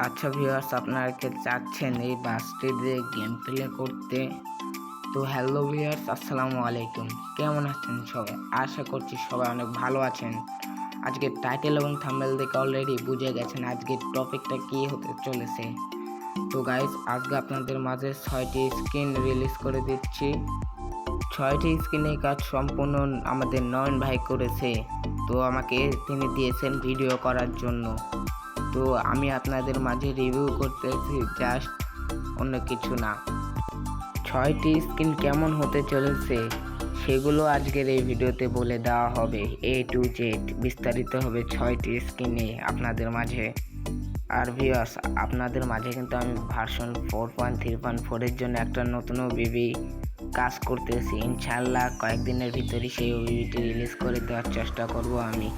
আচ্ছা ভিউয়ার্স আপনারা কি চাচ্ছেন এই বাসটি দিয়ে গেম প্লে করতে? তো হ্যালো ভিউয়ার্স আসসালামু আলাইকুম। কেমন আছেন সবাই? আশা করছি সবাই অনেক ভালো আছেন। আজকে টাইটেল এবং থাম্বেল দেখে অলরেডি বুঝে গেছেন আজকের টপিকটা কি হতে চলেছে। তো গাইজ আজকে আপনাদের মাঝে ছয়টি স্ক্রিন রিলিজ করে দিচ্ছি। ছয়টি স্ক্রিনে কাজ সম্পূর্ণ আমাদের নয়ন ভাই করেছে। তো আমাকে তিনি দিয়েছেন ভিডিও করার জন্য। তো আমি আপনাদের মাঝে রিভিউ করতেছি জাস্ট অন্য কিছু না। ছয়টি স্কিন কেমন হতে চলেছে সেগুলো আজকের এই ভিডিওতে বলে দেওয়া হবে। এ টু জেড বিস্তারিত হবে ছয়টি স্কিনে আপনাদের মাঝে। আর ভিউয়ার্স আপনাদের মাঝে কিন্তু আমি version four point three point ফোরের জন্য একটা নতুন ওবিবি কাজ করতেছি। ইনশাল্লাহ কয়েকদিনের ভিতরে সেই ওবিবিটি রিলিজ করে দেওয়ার চেষ্টা করব আমি।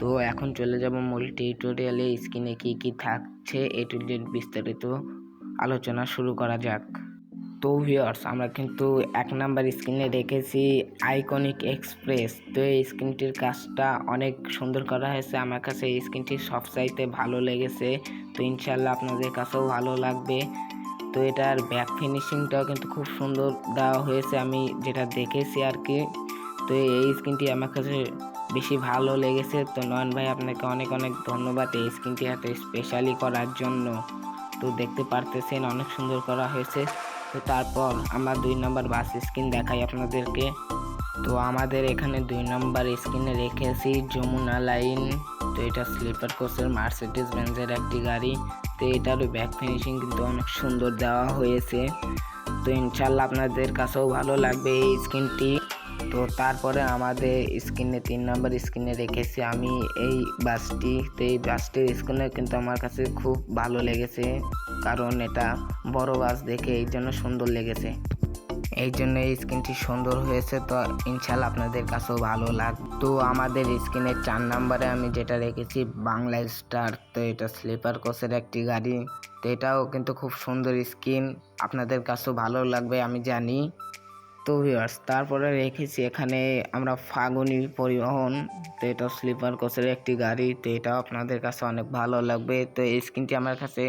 তো এখন চলে যাব মূল টিউটোরিয়ালে স্ক্রিনে কি কি থাকছে এ টু জেড বিস্তারিত আলোচনা শুরু করা যাক। তো ভিউয়ার্স আমরা কিন্তু এক নাম্বার স্ক্রিনে রেখেছি আইকনিক এক্সপ্রেস তো এই স্ক্রিনটির কাজটা অনেক সুন্দর করা হয়েছে। আমার কাছে এই স্ক্রিনটি সবচাইতে ভালো লেগেছে। তো ইনশাল্লাহ আপনাদের কাছেও ভালো লাগবে। তো এটার ব্যাক ফিনিশিংটাও কিন্তু খুব সুন্দর দেওয়া হয়েছে, আমি যেটা দেখেছি আর কি তো এই স্ক্রিনটি আমার কাছে বেশি ভালো লেগেছে। তো নয়ন ভাই, আপনাকে অনেক অনেক ধন্যবাদ এই স্ক্রিনটি এত স্পেশালি করার জন্য। তো দেখতে পারতেছেন অনেক সুন্দর করা হয়েছে। তো তারপর আমরা দুই নম্বর বাস স্ক্রিন দেখাই আপনাদেরকে। তো আমাদের এখানে দুই নম্বর স্ক্রিনে রেখেছি, যমুনা লাইন। তো এটা স্লিপার কোচের মার্সিডিস বেঞ্জের একটি গাড়ি। তো এটারও ব্যাক ফিনিশিং কিন্তু অনেক সুন্দর দেওয়া হয়েছে। তো ইনশাল্লাহ আপনাদের কাছেও ভালো লাগবে এই স্ক্রিনটি তো তারপরে আমাদের স্ক্রিনে তিন নম্বর স্ক্রিনে রেখেছি আমি এই বাসটি তো এই বাসটির স্ক্রিনে কিন্তু আমার কাছে খুব ভালো লেগেছে। কারণ এটা বড় বাস দেখে এই জন্য সুন্দর লেগেছে। এই জন্য এই স্ক্রিনটি সুন্দর হয়েছে তো ইনশাল্লাহ আপনাদের কাছেও ভালো লাগ তো আমাদের স্ক্রিনের চার নাম্বারে আমি যেটা রেখেছি, বাংলা স্টার, তো এটা স্লিপার কোচের একটি গাড়ি। তো এটাও কিন্তু খুব সুন্দর স্ক্রিন, আপনাদের কাছেও ভালো লাগবে আমি জানি। তো ভিউয়ার্স তারপরে রেখেছি এখানে আমরা ফাগুনি পরিবহন, তো এটা স্লিপার কোচের একটি গাড়ি, তো এটাও আপনাদের কাছে অনেক ভালো লাগবে। তো এই স্ক্রিনটি আমার কাছে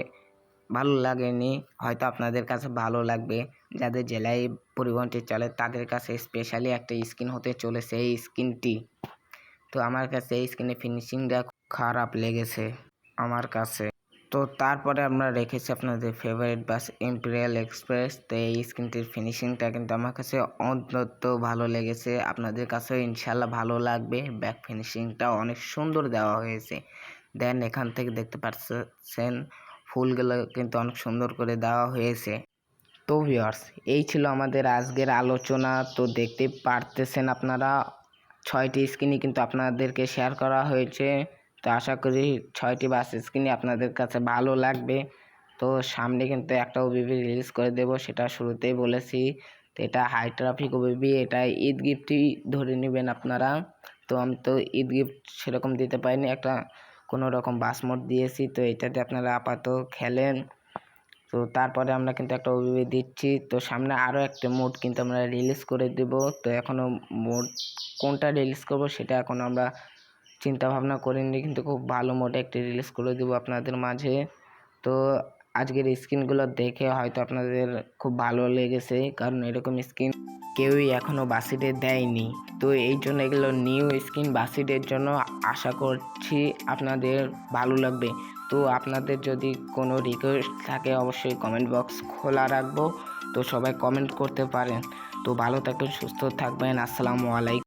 ভালো লাগেনি, হয়তো আপনাদের কাছে ভালো লাগবে। যাদের জেলায় পরিবহনটি চলে, তাদের কাছে স্পেশালি একটা স্কিন হতে চলেছে এই স্কিনটি তো আমার কাছে এই স্কিনের ফিনিশিংটা খারাপ লেগেছে আমার কাছে। তো তারপরে আমরা রেখেছি আপনাদের ফেভারিট বাস ইম্পেরিয়াল এক্সপ্রেস তো এই স্ক্রিনটির ফিনিশিংটা কিন্তু আমার কাছে অন্তত ভালো লেগেছে। আপনাদের কাছেও ইনশাল্লাহ ভালো লাগবে। ব্যাক ফিনিশিংটা অনেক সুন্দর দেওয়া হয়েছে। দেন এখান থেকে দেখতে পাচ্ছেন ফুলগুলো কিন্তু অনেক সুন্দর করে দেওয়া হয়েছে। তো ভিউয়ার্স এই ছিল আমাদের আজকের আলোচনা। তো দেখতে পারতেছেন আপনারা, ছয়টি স্ক্রিনই কিন্তু আপনাদেরকে শেয়ার করা হয়েছে। তো আশা করি ছয়টি বাস স্ক্রিনই আপনাদের কাছে ভালো লাগবে। তো সামনে কিন্তু একটা ওবিবি রিলিজ করে দেব, সেটা শুরুতেই বলেছি। তো এটা হাই ট্রাফিক ওবিবি এটা ঈদ গিফটই ধরে নেবেন আপনারা। তো আমি তো ঈদ গিফট সেরকম দিতে পারিনি, একটা কোনো রকম বাস মোড দিয়েছি, তো এটাতে আপনারা আপাতত খেলেন। তো তারপরে আমরা কিন্তু একটা ওবিবি দিচ্ছি। তো সামনে আরও একটা মোড কিন্তু আমরা রিলিজ করে দেব। তো এখনও মোড কোনটা রিলিজ করব সেটা এখন আমরা চিন্তা ভাবনা করিনি, কিন্তু খুব ভালো মোডে একটি রিলিজ করে দেব আপনাদের মাঝে। তো আজকের স্ক্রিনগুলো দেখে হয়তো আপনাদের খুব ভালো লেগেছে, কারণ এরকম স্ক্রিন কেউই এখনও বাসিডে দেয়নি। তো এই জন্য এগুলো নিউ স্ক্রিন বাসিডের জন্য আশা করছি আপনাদের ভালো লাগবে। তো আপনাদের যদি কোনো রিকোয়েস্ট থাকে অবশ্যই কমেন্ট বক্স খোলা রাখব। তো সবাই কমেন্ট করতে পারেন। তো ভালো থাকবেন, সুস্থ থাকবেন, আসসালামু আলাইকুম।